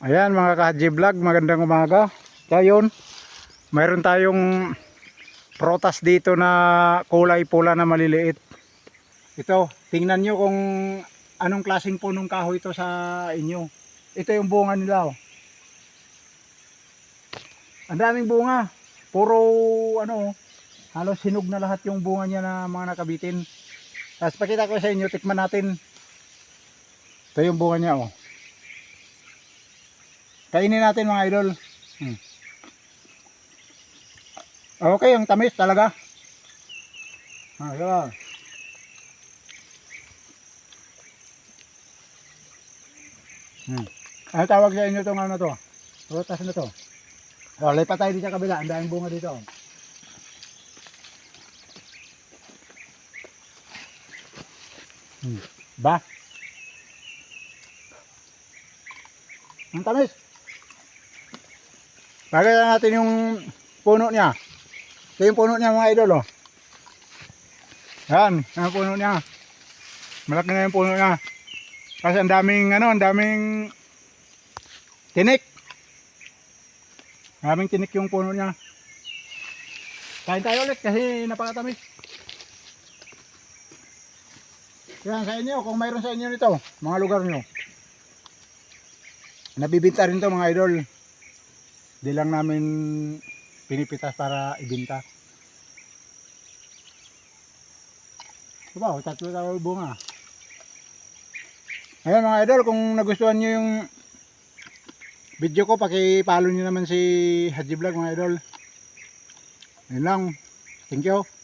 Ayan mga ka-Haji Vlog, magandang umaga. Yun, mayroon tayong protas dito na kulay pula na maliliit. Ito, tingnan nyo kung anong klaseng punong kahoy ito sa inyo. Ito yung bunga nila. Oh. Ang daming bunga. Puro ano, halos hinog na lahat yung bunga niya na mga nakabitin. Tapos pakita ko sa inyo, tikman natin. Ito yung bunga niya oh. Kainin natin mga idol. Hmm. Okay, ang tamis talaga. Ah, yun. Hmm. Ano tawag sa inyo itong ano to? Prutas na to. O, lipat tayo dito sa kabila. Ang daming bunga dito. Hmm. Ba? Ang tamis. Lagay na natin yung puno niya. Ito yung puno niya mga idol oh. Yan ang puno niya. Malaki na yung puno niya. Kasi ang daming ano, ang daming tinik. Maraming tinik yung puno niya. Kain tayo ulit kasi napakatamis. Yan sa inyo, kung mayroon sa inyo nito, mga lugar nyo. Nabibinta rin to mga idol. Di lang namin pinipitas para ibinta. Diba, tatlo tayo bunga. Ayan mga idol, kung nagustuhan nyo yung video ko, paki-follow nyo naman si Haji Vlog mga idol. Yun lang. Thank you.